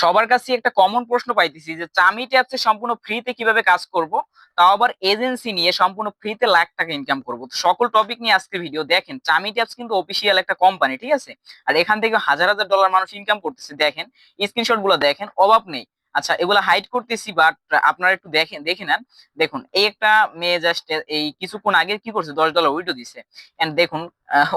সবার কাছে একটা কমন প্রশ্ন পাইতেছি যে চামি ট্যাপসে সম্পূর্ণ ফ্রিতে কীভাবে কাজ করব, তাও আবার এজেন্সি নিয়ে সম্পূর্ণ ফ্রিতে লাখ টাকা ইনকাম করব। সকল টপিক নিয়ে আজকে ভিডিও দেখেন চামি ট্যাপস কিন্তু অফিসিয়াল একটা কোম্পানি ঠিক আছে? আর এখান থেকে হাজার হাজার ডলার মানুষ ইনকাম করতেছে, দেখেন স্ক্রিনশটগুলো দেখেন, অভাব নেই। আচ্ছা এগুলো হাইড করতেছি বাট আপনারা একটু দেখেন দেখে নেন। দেখুন, এই একটা মেয়ে জাস্ট এই কিছুক্ষণ আগে কি করছে? দশ ডলার উইডো দিছে। এন্ড দেখুন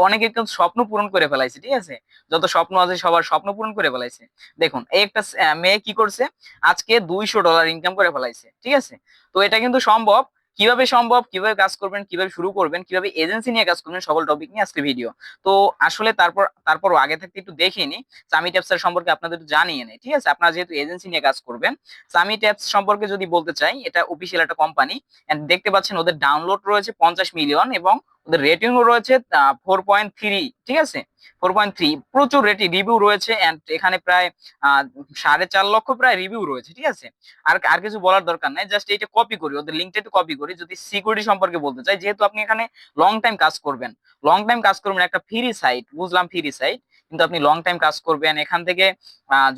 অনেকে কিন্তু স্বপ্ন পূরণ করে ফেলাইছে, ঠিক আছে? যত স্বপ্ন আছে, সবার স্বপ্ন পূরণ করে ফেলাইছে। দেখুন, এই একটা মেয়ে কি করছে? আজকে দুইশো ডলার ইনকাম করে ফেলাইছে, ঠিক আছে? তো এটা কিন্তু সম্ভব কীভাবে সম্ভব, কীভাবে কাজ করবেন, কীভাবে শুরু করবেন, কীভাবে এজেন্সি নিয়ে কাজ করবেন, সকল টপিক নিয়ে আজকে ভিডিও তো আসলে তারপর তারপর আগে থাকতে একটু দেখে নি সামি ট্যাপসের সম্পর্কে আপনাদের একটু জানিয়ে নেই, ঠিক আছে? আপনারা যেহেতু এজেন্সি নিয়ে কাজ করবেন সামি ট্যাপস সম্পর্কে যদি বলতে চাই, এটা অফিসিয়াল একটা কোম্পানি দেখতে পাচ্ছেন ওদের ডাউনলোড রয়েছে পঞ্চাশ মিলিয়ন এবং ওদের রেটিংও রয়েছে ফোর পয়েন্ট থ্রি ঠিক আছে? ফোর পয়েন্ট থ্রি, প্রচুর রেটিং রিভিউ রয়েছে এন্ড এখানে প্রায় সাড়ে চার লক্ষ প্রায় রিভিউ রয়েছে, ঠিক আছে? আর আর কিছু বলার দরকার নাই জাস্ট এইটা কপি করি, ওদের লিঙ্কটা একটু কপি করি, যদি সিকিউরিটি সম্পর্কে বলতে চাই, যেহেতু আপনি এখানে লং টাইম কাজ করবেন লং টাইম কাজ করবেন একটা ফ্রি সাইট বুঝলাম ফ্রি সাইট কিন্তু আপনি লং টাইম কাজ করবেন, এখান থেকে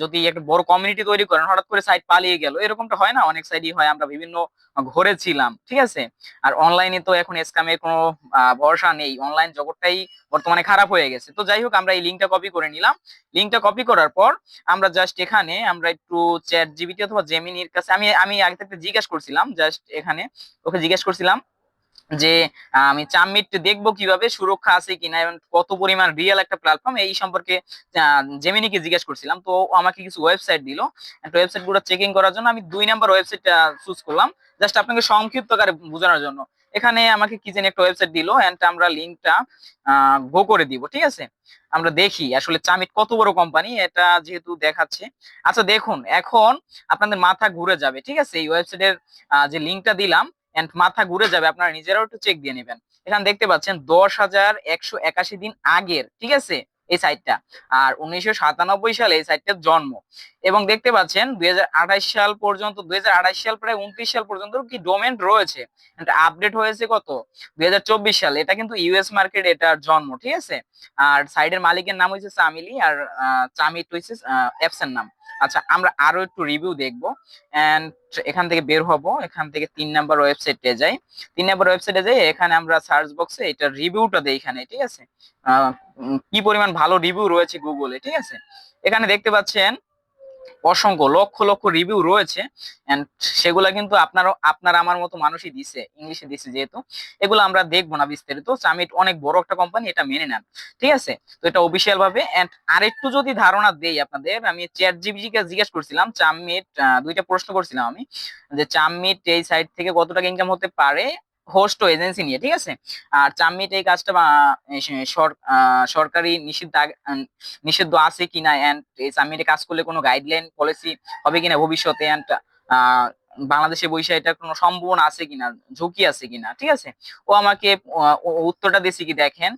যদি একটা বড় কমিউনিটি তৈরি করেন, হঠাৎ করে সাইট পালিয়ে গেল, এরকমটা হয় না? অনেক সাইডই হয়, আমরা বিভিন্ন ঘরে ছিলাম, ঠিক আছে? আর অনলাইনে তো এখন স্ক্যামের কোনো ভরসা নেই অনলাইন জগৎটাই বর্তমানে খারাপ হয়ে গেছে, তো যাই হোক, আমরা এই লিঙ্কটা কপি করে নিলাম। লিঙ্কটা কপি করার পর আমরা জাস্ট এখানে আমরা একটু চ্যাট জিবিটি অথবা জেমিনির কাছে, আমি আমি আগে থেকে জিজ্ঞেস করছিলাম জাস্ট এখানে ওকে জিজ্ঞেস করছিলাম যে আমি চামমিট দেখব কীভাবে, সুরক্ষা আছে কিনা এবং কত পরিমাণ রিয়েল একটা প্ল্যাটফর্ম এই সম্পর্কে জেমিনিকে জিজ্ঞেস করছিলাম। তো আমাকে কিছু ওয়েবসাইট দিল। ওয়েবসাইটগুলো চেকিং করার জন্য আমি দুই নাম্বার ওয়েবসাইটটা চুজ করলাম। জাস্ট আপনাকে সংক্ষিপ্ত আকারে বোঝানোর জন্য। এখানে আমাকে কি জানি একটা ওয়েবসাইট দিল এন্ড আমরা লিঙ্কটা গো করে দিব, ঠিক আছে? আমরা দেখি আসলে চামিট কত বড় কোম্পানি এটা যেহেতু দেখাচ্ছে। আচ্ছা দেখুন, এখন আপনাদের মাথা ঘুরে যাবে, ঠিক আছে? এই ওয়েবসাইটের যে লিঙ্কটা দিলাম এন্ড মাথা ঘুরে যাবে, আপনারা নিজেরাও একটু চেক দিয়ে নেবেন। এখানে দেখতে পাচ্ছেন, দশ হাজার একশো একাশি দিন আগের, ঠিক আছে? এই সাইটটা আর উনিশশো সাতানব্বই সালে এই সাইটটার জন্ম। এবং দেখতে পাচ্ছেন, দুই সাল পর্যন্ত, দুই সাল প্রায় উনত্রিশ সাল পর্যন্ত কি ডোমেন রয়েছে? আপডেট হয়েছে কত? দুই সাল। এটা কিন্তু ইউএস মার্কেট এটার জন্ম, ঠিক আছে? আর সাইডের মালিকের নাম হয়েছে চামিলি, আর চামিট হয়েছে অ্যাপসের নাম। আচ্ছা আমরা আরও একটু রিভিউ দেখব। এন্ড এখান থেকে বের হব। এখান থেকে তিন নাম্বার ওয়েবসাইটে যাই। তিন নাম্বার ওয়েবসাইটে যাই, এখানে আমরা সার্চ বক্সে এটা রিভিউটা দেই এখানে, ঠিক আছে? কি পরিমাণ ভালো রিভিউ রয়েছে গুগলে ঠিক আছে? এখানে দেখতে পাচ্ছেন অসংখ্য লক্ষ লক্ষ রিভিউ রয়েছে এন্ড সেগুলা কিন্তু আপনারও, আপনার আমার মতো মানুষই দিছে ইংলিশে দিছে যেহেতু, এগুলো আমরা দেখব না বিস্তারিত সামিট অনেক বড় একটা কোম্পানি এটা মেনে নেন, ঠিক আছে? তো এটা অফিসিয়াল ভাবে এন্ড আরেকটু যদি ধারণা দেই আপনাদের, আমি চ্যাট জিবিজিকে জিজ্ঞেস করছিলাম চামমিট দুইটা প্রশ্ন করছিলাম আমি, যে চামমিট এই সাইট থেকে কত টাকা ইনকাম হতে পারে হোস্ট ও এজেন্সি নিয়ে, ঠিক আছে? আর চাম্মিট এই কাজটা সরকারি নিষিদ্ধ নিষিদ্ধ আছে কিনা? এন্ড এই চাম্মিটে কাজ করলে কোনো গাইডলাইন পলিসি হবে কিনা ভবিষ্যতে? এন্ড বাংলাদেশে বৈশা এটা কোনো সম্ভাবনা আছে কিনা, ঝুঁকি আছে কিনা, ঠিক আছে? ও আমাকে উত্তরটা দিয়েছে কি দেখেন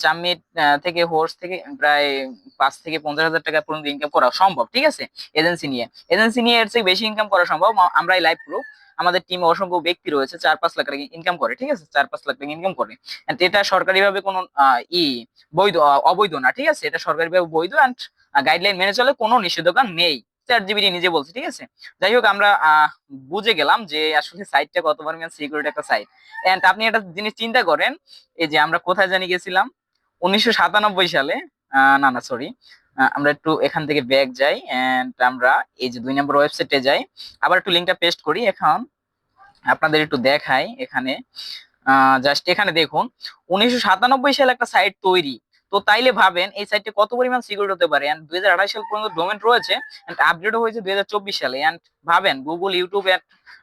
চামমিট থেকে হোর্স থেকে প্রায় পাঁচ থেকে পঞ্চাশ হাজার টাকা পর্যন্ত ইনকাম করা সম্ভব, ঠিক আছে? এজেন্সি নিয়ে। এজেন্সি নিয়ে এর থেকে বেশি ইনকাম করা সম্ভব। আ- আমরাই লাইভ প্রুফ আমাদের টিমে অসংখ্য ব্যক্তি রয়েছে, চার পাঁচ লাখ টাকা ইনকাম করে, ঠিক আছে? চার পাঁচ লাখ টাকা ইনকাম করে। এটা সরকারিভাবে কোনো ই, বৈধ অবৈধ না, ঠিক আছে? এটা সরকারিভাবে বৈধ অ্যান্ড গাইডলাইন মেনে চলে কোনো নিষেধাজ্ঞা নেই। চ্যাট জিবিটি নিজে বলছে, ঠিক আছে? যাই হোক, আমরা বুঝে গেলাম যে আসলে সাইটটা কত পরিমাণ সিকিউরিটি একটা সাইট এন্ড আপনি একটা জিনিস চিন্তা করেন, এই যে আমরা কোথায় জানি গেছিলাম? উনিশশো সাতানব্বই সালে না না সরি আমরা একটু এখান থেকে ব্যাক যাই এন্ড আমরা এই যে দুই নম্বর ওয়েবসাইটে যাই। আবার একটু লিঙ্কটা পেস্ট করি, এখন আপনাদের একটু দেখাই এখানে। জাস্ট এখানে দেখুন, উনিশশো সাতানব্বই সালে একটা সাইট তৈরি। তো তাইলে ভাবেন এই সাইটে কত পরিমাণ সিকিউরিটি হতে পারে? এন্ড দুই সাল পর্যন্ত ডোমেন রয়েছে এন্ড আপডেটও হয়েছে দুই হাজার চব্বিশ সালে। এন্ড ভাবেন গুগল ইউটিউব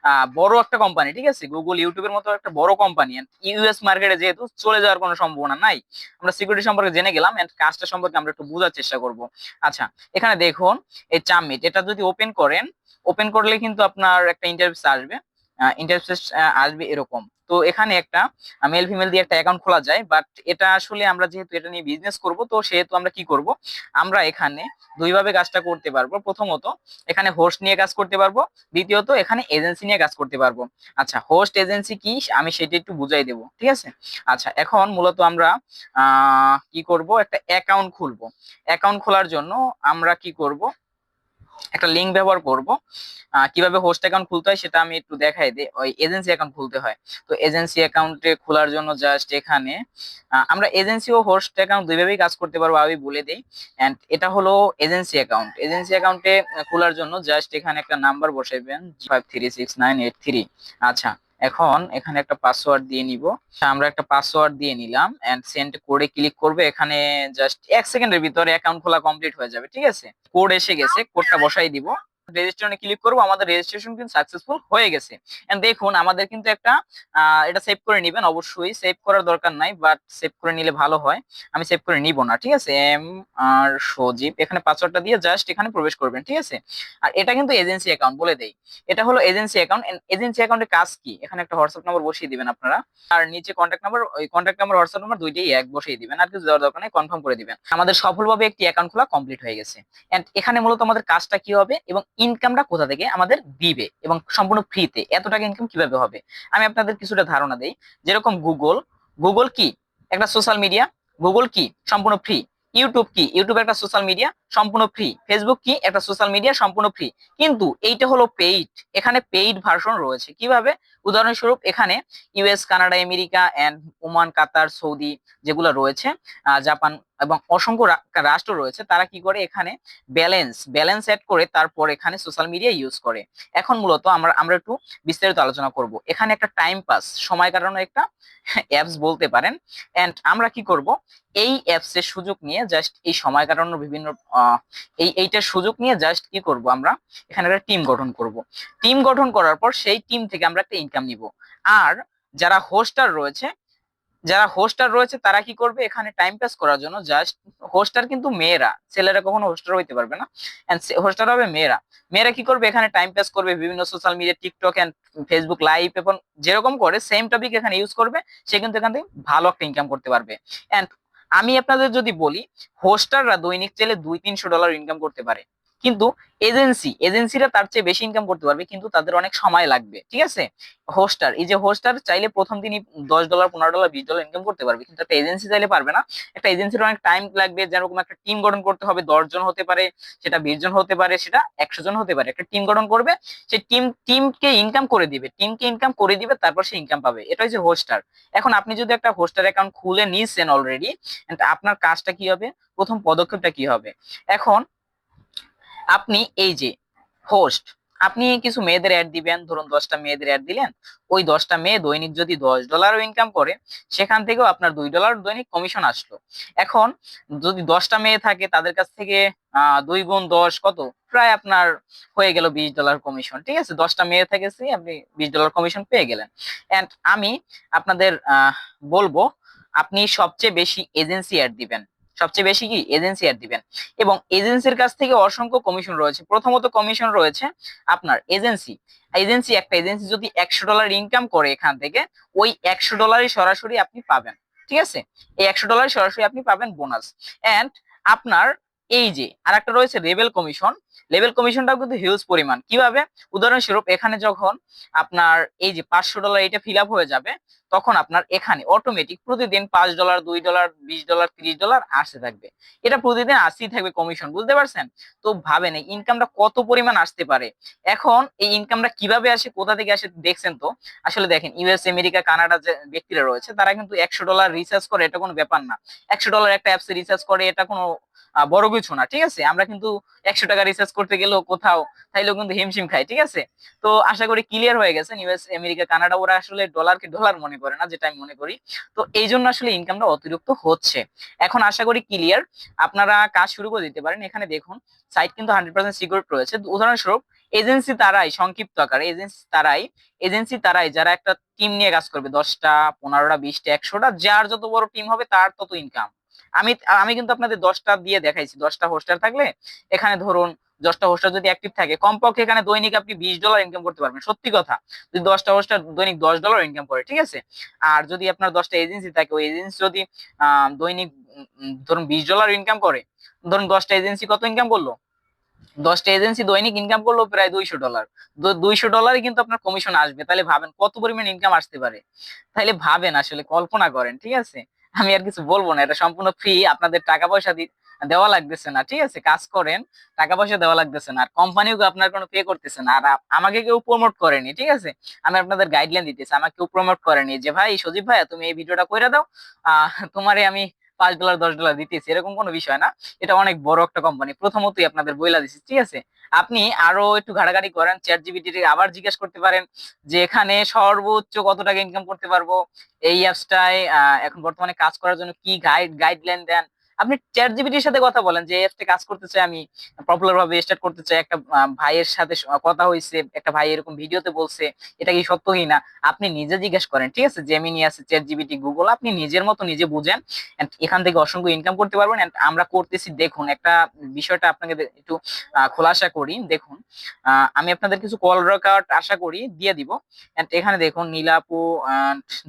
আহ, বড় একটা কোম্পানি ঠিক আছে? গুগল ইউটিউবের মতো একটা বড় কোম্পানি ইউএস মার্কেটে যেহেতু চলে যাওয়ার কোনো সম্ভাবনা নাই। আমরা সিকিউরিটি সম্পর্কে জেনে গেলাম এন্ড কাজটা সম্পর্কে আমরা একটু বোঝার চেষ্টা করব। আচ্ছা এখানে দেখুন এই চামমিট এটা যদি ওপেন করেন ওপেন করলে কিন্তু আপনার একটা ইন্টারফেস আসবে। ইন্টারফেস আসবে এরকম। তো এখানে একটা মেল ফিমেল দিয়ে একটা অ্যাকাউন্ট খোলা যায় বাট এটা আসলে আমরা যেহেতু এটা নিয়ে বিজনেস করব, তো সেহেতু আমরা কি করব? আমরা এখানে দুইভাবে কাজটা করতে পারব। প্রথমত, এখানে হোস্ট নিয়ে কাজ করতে পারব। দ্বিতীয়ত, এখানে এজেন্সি নিয়ে কাজ করতে পারব। আচ্ছা হোস্ট এজেন্সি কি? আমি সেটা একটু বুঝাই দেবো, ঠিক আছে? আচ্ছা এখন মূলত আমরা কি করব? একটা অ্যাকাউন্ট খুলবো। অ্যাকাউন্ট খোলার জন্য আমরা কি করব? একটা লিঙ্ক ব্যবহার করব কীভাবে হোস্ট অ্যাকাউন্ট খুলতে হয় সেটা আমি একটু দেখাই দিই ওই এজেন্সি অ্যাকাউন্ট খুলতে হয়। তো এজেন্সি অ্যাকাউন্টে খোলার জন্য জাস্ট এখানে আমরা এজেন্সি ও হোস্ট অ্যাকাউন্ট দুইভাবেই কাজ করতে পারব, আমি বলে দিই। অ্যান্ড এটা হলো এজেন্সি অ্যাকাউন্ট এজেন্সি অ্যাকাউন্টে খোলার জন্য জাস্ট এখানে একটা number বসাইবেন five three six nine eight three আচ্ছা এখন এখানে একটা পাসওয়ার্ড দিয়ে নিব। আমরা একটা পাসওয়ার্ড দিয়ে নিলাম এন্ড সেন্ড কোডে ক্লিক করবে। এখানে জাস্ট এক সেকেন্ডের ভিতরে অ্যাকাউন্ট খোলা কমপ্লিট হয়ে যাবে, ঠিক আছে? কোড এসে গেছে কোডটা বসাই দিব। রেজিস্ট্রেশনে ক্লিক করব, আমাদের রেজিস্ট্রেশন কিন্তু সাকসেসফুল হয়ে গেছে। দেখুন, আমাদের কিন্তু একটা এটা সেভ করে নেবেন, অবশ্যই সেভ করার দরকার নাই বাট সেভ করে নিলে ভালো হয়। আমি সেভ করে নিব না, ঠিক আছে? এম আর সজীব, এখানে পাসওয়ার্ডটা দিয়ে জাস্ট এখানে প্রবেশ করবেন, ঠিক আছে? আর এটা কিন্তু এজেন্সি অ্যাকাউন্ট বলে দেই। এটা হলো এজেন্সি অ্যাকাউন্ট এজেন্সি অ্যাকাউন্টের কাজ কি? এখানে একটা হোয়াটসঅ্যাপ নাম্বার বসিয়ে দিবেন আপনারা। আর নিচে কন্ট্যাক্ট নাম্বার ওই কন্ট্যাক্ট নাম্বার হোয়াটসঅ্যাপ নাম্বার দুইটাই এক বসিয়ে দিবেন, আর কিছু দেওয়ার দরকার নেই কনফার্ম করে দিবেন। আমাদের সফলভাবে একটি অ্যাকাউন্ট খোলা কমপ্লিট হয়ে গেছে। এন্ড এখানে মূলত আমাদের কাজটা কি হবে? এবং ইনকামটা কোথা থেকে? আমাদের দিবে এবং সম্পূর্ণ ফ্রিতে এত টাকা ইনকাম কীভাবে হবে? আমি আপনাদের কিছুটা ধারণা দেই। যেরকম গুগল গুগল কি? একটা সোশ্যাল মিডিয়া গুগল কি? সম্পূর্ণ ফ্রি ইউটিউব কি? ইউটিউব একটা সোশ্যাল মিডিয়া সম্পূর্ণ ফ্রি ফেসবুক কি? একটা সোশ্যাল মিডিয়া সম্পূর্ণ ফ্রি কিন্তু এইটা হলো পেইড এখানে পেইড ভার্সন রয়েছে। কীভাবে? উদাহরণস্বরূপ এখানে US Canada America and Oman Qatar Saudi যেগুলো রয়েছে জাপান এবং অসংখ্য রাষ্ট্র রয়েছে, তারা কি করে এখানে ব্যালেন্স ব্যালেন্স অ্যাড করে তারপর এখানে সোশ্যাল মিডিয়া ইউজ করে। এখন মূলত আমরা আমরা একটু বিস্তারিত আলোচনা করব। এখানে একটা টাইম পাস সময় কাটানোর একটা অ্যাপস বলতে পারেন। এন্ড আমরা কি করব? এই অ্যাপস এর সুযোগ নিয়ে জাস্ট এই সময় কাটানোর বিভিন্ন এই, এইটার সুযোগ নিয়ে জাস্ট কি করব আমরা? এখানে একটা টিম গঠন করব। টিম গঠন করার পর সেই টিম থেকে আমরা একটা ইনকাম নিব। আর যারা হোস্টার রয়েছে যারা হোস্টার রয়েছে, তারা কি করবে? এখানে টাইম পাস করার জন্য জাস্ট হোস্টার কিন্তু মেয়েরা, ছেলেরা কখনো হোস্টার হইতে পারবে না। হোস্টার হবে মেয়েরা। মেয়েরা কি করবে? এখানে টাইম পাস করবে, বিভিন্ন social media TikTok and Facebook live এবং যেরকম করে সেম টপিক এখানে ইউজ করবে, সে কিন্তু এখান থেকে ভালো একটা ইনকাম করতে পারবে। এন্ড আমি আপনাদের যদি বলি, হোস্টাররা দৈনিক চাইলে দুই তিনশো ডলার ইনকাম করতে পারে। কিন্তু এজেন্সি এজেন্সিরা তার চেয়ে বেশি ইনকাম করতে পারবে, কিন্তু তাদের অনেক সময় লাগবে, ঠিক আছে? হোস্টার এই যে হোস্টার চাইলে প্রথম দিনই দশ ডলার পনেরো ডলার বিশ ডলার ইনকাম করতে পারবে, কিন্তু একটা এজেন্সি চাইলে পারবে না। একটা এজেন্সির অনেক টাইম লাগবে, যেরকম একটা টিম গঠন করতে হবে, দশ জন হতে পারে, সেটা বিশ জন হতে পারে, সেটা একশো জন হতে পারে। একটা টিম গঠন করবে সেই টিম টিমকে ইনকাম করে দিবে টিমকে ইনকাম করে দিবে, তারপর সে ইনকাম পাবে। এটা হচ্ছে হোস্টার এখন আপনি যদি একটা হোস্টার অ্যাকাউন্ট খুলে নিয়েছেন অলরেডি আপনার কাজটা কি হবে? প্রথম পদক্ষেপটা কি হবে? এখন আপনি এই যে হোস্ট আপনি কিছু মেয়েদের অ্যাড দিবেন, ধরুন দশটা মেয়েদের অ্যাড দিলেন, ওই দশটা মেয়ে দৈনিক যদি দশ ডলারও ইনকাম করে, সেখান থেকেও আপনার দুই ডলার দৈনিক কমিশন আসলো। এখন যদি দশটা মেয়ে থাকে, তাদের কাছ থেকে দুই গুণ দশ কত? প্রায় আপনার হয়ে গেল বিশ ডলার কমিশন ঠিক আছে? দশটা মেয়ে থেকেছি, আপনি বিশ ডলার কমিশন পেয়ে গেলেন। এন্ড আমি আপনাদের বলব, আপনি সবচেয়ে বেশি এজেন্সি অ্যাড দিবেন। সবচেয়ে বেশি কি? এজেন্সি অ্যাড দিবেন। এবং এজেন্সির কাছ থেকে অসংখ্য কমিশন রয়েছে। প্রথমত কমিশন রয়েছে আপনার এজেন্সি এজেন্সি একটা এজেন্সি যদি একশো ডলার ইনকাম করে এখান থেকে, ওই একশো ডলারই সরাসরি আপনি পাবেন। ঠিক আছে? এই একশো ডলার সরাসরি আপনি পাবেন বোনাস অ্যান্ড আপনার এই যে আর একটা রয়েছে রেবেল কমিশন লেভেল কমিশনটাও কিন্তু হিউজ পরিমাণ। কীভাবে? উদাহরণস্বরূপ, এখানে যখন আপনার এই যে পাঁচশো ডলার এটা ফিল হয়ে যাবে, তখন আপনার এখানে অটোমেটিক প্রতিদিন পাঁচ ডলার দুই ডলার বিশ ডলার তিরিশ ডলার আসতে থাকবে। এটা প্রতিদিন আসতেই থাকবে কমিশন বুঝতে পারছেন? তো ভাবেন, এই ইনকামটা কত পরিমাণ আসতে পারে? এখন এই ইনকামটা কীভাবে আসে, কোথা থেকে আসে দেখছেন তো? আসলে দেখেন ইউএস আমেরিকা কানাডা যে ব্যক্তিরা রয়েছে, তারা কিন্তু একশো ডলার রিচার্জ করে, এটা কোনো ব্যাপার না। একশো ডলার একটা অ্যাপসে রিচার্জ করে, এটা কোনো বড় কিছু না, ঠিক আছে? আমরা কিন্তু একশো টাকা রিচার্জ করতে গেলেও কোথাও তাইলেও কিন্তু হিমশিম খায়, ঠিক আছে? তো আশা করি ক্লিয়ার হয়ে গেছে ইউএস আমেরিকা কানাডা ওরা আসলে ডলারকে ডলার মনে করে না, যেটা আমি মনে করি। তো এই জন্য আসলে ইনকামটা অতিরিক্ত হচ্ছে। এখন আশা করি ক্লিয়ার আপনারা কাজ শুরু করে দিতে পারেন। এখানে দেখুন সাইট কিন্তু হান্ড্রেড পার্সেন্ট সিকিউর রয়েছে। উদাহরণস্বরূপ এজেন্সি তারাই, সংক্ষিপ্ত আকারে এজেন্সি তারাই এজেন্সি তারাই যারা একটা টিম নিয়ে কাজ করবে, দশটা, পনেরোটা, বিশটা, একশোটা, যার যত বড় টিম হবে তার তত ইনকাম আমি আমি কিন্তু আপনাদের দশটা দিয়ে দেখাইছি, দশটা হোস্টার থাকলে, এখানে ধরুন দশটা হোস্টার যদি অ্যাক্টিভ থাকে, কমপক্ষে এখানে দৈনিক আপনি বিশ ডলার ইনকাম করতে পারবেন। সত্যি কথা, যদি দশটা হোস্টার দৈনিক দশ ডলার ইনকাম করে, ঠিক আছে? আর যদি আপনার দশটা এজেন্সি থাকে, ওই এজেন্সি যদি দৈনিক ধরুন বিশ ডলার ইনকাম করে, ধরুন দশটা এজেন্সি কত ইনকাম করল? দশটা এজেন্সি দৈনিক ইনকাম করল প্রায় দুইশো ডলার দুইশো ডলারই কিন্তু আপনার কমিশন আসবে। তাহলে ভাবেন, কত পরিমাণ ইনকাম আসতে পারে? তাহলে ভাবেন আসলে, কল্পনা করেন, ঠিক আছে? আমি আর কিছু বলব না, এটা সম্পূর্ণ ফ্রি আপনাদের টাকা পয়সা দেওয়া লাগতেছে না, ঠিক আছে? কাজ করেন, টাকা পয়সা দেওয়া লাগতেছে না। আর কোম্পানিও আপনার কোনো পে করতেছে না। আর আমাকে কেউ প্রমোট করেনি, ঠিক আছে? আমি আপনাদের গাইডলাইন দিতেছি, আমাকে কেউ প্রমোট করেনি যে, ভাই, সজীব ভাই তুমি এই ভিডিওটা করে দাও। তোমারে আমি পাঁচ ডলার দশ ডলার দিতেছি। এরকম কোনো বিষয় না। এটা অনেক বড় একটা কোম্পানি প্রথমতই আপনাদের বইলা দিচ্ছি ঠিক আছে? আপনি আরও একটু ঘাটাঘাটি করেন চ্যাট জিবিটি আবার জিজ্ঞেস করতে পারেন যে, এখানে সর্বোচ্চ কত টাকা ইনকাম করতে পারব? এই অ্যাপসটায় এখন বর্তমানে কাজ করার জন্য কি গাইড গাইডলাইন দেন? আপনি চ্যাট জিবিটির সাথে কথা বলেন যে অ্যাপসটা কাজ করতে চাই, আমি পপুলার ভাবে স্টার্ট করতে চাই, একটা ভাইয়ের সাথে কথা হয়েছে একটা ভাই এরকম ভিডিওতে বলছে, এটা কি সত্য কি না? আপনি নিজে জিজ্ঞেস করেন, ঠিক আছে? জেমিনি আছে চ্যাট জিবিটি গুগল আপনি নিজের মতো নিজে বুঝেন এখান থেকে অসংখ্য ইনকাম করতে পারবেন and আমরা করতেছি, দেখুন, একটা বিষয়টা আপনাকে একটু খোলাসা করি, দেখুন আমি আপনাদের কিছু কল রেকর্ড আশা করি দিয়ে দিব and এখানে দেখুন, নীলাপু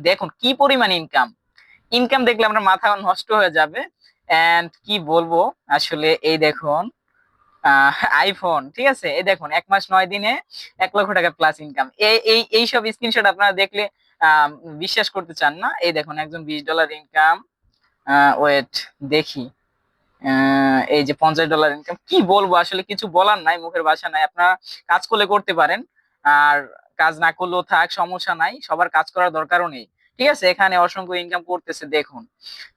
দেখুন কি পরিমাণ ইনকাম ইনকাম দেখলে আপনার মাথা নষ্ট হয়ে যাবে এন্ড কি বলব? আসলে এই দেখুন আইফোন ঠিক আছে? এই দেখুন, এক মাস নয় দিনে এক লক্ষ টাকা প্লাস ইনকাম এই এই সব স্ক্রিনশট আপনারা দেখলে বিশ্বাস করতে চান না। এই দেখুন, একজন বিশ ডলার ইনকাম ওয়েট দেখি। এই যে পঞ্চাশ ডলার ইনকাম কি বলব? আসলে কিছু বলার নাই, মুখের ভাষা নাই। আপনারা কাজ করলে করতে পারেন। আর কাজ না করলেও থাক, সমস্যা নাই। সবার কাজ করার দরকারও নেই। ঠিক আছে? এখানে অসংখ্য ইনকাম করতেছে, দেখুন।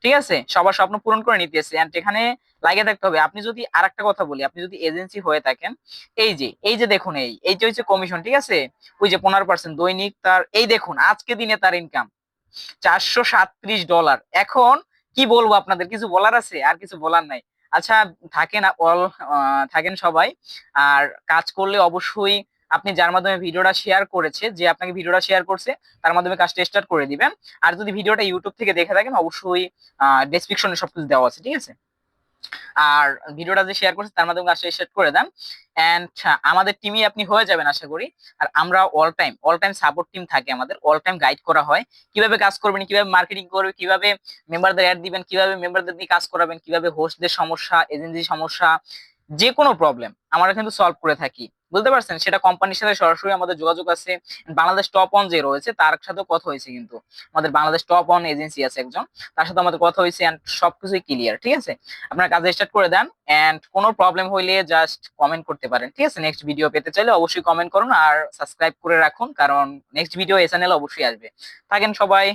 ঠিক আছে? সবার স্বপ্ন পূরণ করে নিতেছে। এন্ড এখানে লাগে থাকতে হবে, আপনি যদি আর একটা কথা বলি, আপনি যদি এজেন্সি হয়ে থাকেন, এই যে এই যে দেখুন এই এই যে হচ্ছে কমিশন ঠিক আছে? ওই যে পনেরো পার্সেন্ট দৈনিক তার, এই দেখুন, আজকে দিনে তার ইনকাম চারশো সাতত্রিশ ডলার এখন কি বলব আপনাদের? কিছু বলার আছে? আর কিছু বলার নাই। আচ্ছা থাকেন অল থাকেন সবাই। আর কাজ করলে অবশ্যই আপনি যার মাধ্যমে ভিডিওটা শেয়ার করেছে, যে আপনাকে ভিডিওটা শেয়ার করছে, তার মাধ্যমে কাজটা স্টার্ট করে দিবেন। আর যদি ভিডিওটা ইউটিউব থেকে দেখে থাকেন, অবশ্যই ডেসক্রিপশনে সবকিছু দেওয়া আছে, ঠিক আছে? আর ভিডিওটা যে শেয়ার করছে, তার মাধ্যমে কাজটা স্টার্ট করে দেন। এন্ড আমাদের টিমই আপনি হয়ে যাবেন, আশা করি। আর আমরা all time all time support team থাকে আমাদের। অল টাইম গাইড করা হয়। কীভাবে কাজ করবেন, কীভাবে মার্কেটিং করবে কীভাবে মেম্বারদের অ্যাড দিবেন, কীভাবে মেম্বারদের দিয়ে কাজ করাবেন, কীভাবে হোস্টদের সমস্যা এজেন্সি সমস্যা যে কোনো প্রবলেম আমরা কিন্তু সলভ করে থাকি। বুঝতে পারছেন? সেটা কোম্পানির সাথে সরাসরি আমাদের যোগাযোগ আছে। বাংলাদেশ টপ অন যে রয়েছে, তার সাথেও কথা হয়েছে কিন্তু। আমাদের বাংলাদেশ টপ অন এজেন্সি আছে একজন। তার সাথে আমাদের কথা হয়েছে এন্ড সবকিছুই ক্লিয়ার ঠিক আছে? আপনার কাজে স্টার্ট করে দেন এন্ড কোনো প্রবলেম হইলে জাস্ট কমেন্ট করতে পারেন, ঠিক আছে? নেক্সট ভিডিও পেতে চাইলে অবশ্যই কমেন্ট করুন আর সাবস্ক্রাইব করে রাখুন কারণ নেক্সট ভিডিও এস অবশ্যই আসবে। থাকেন সবাই।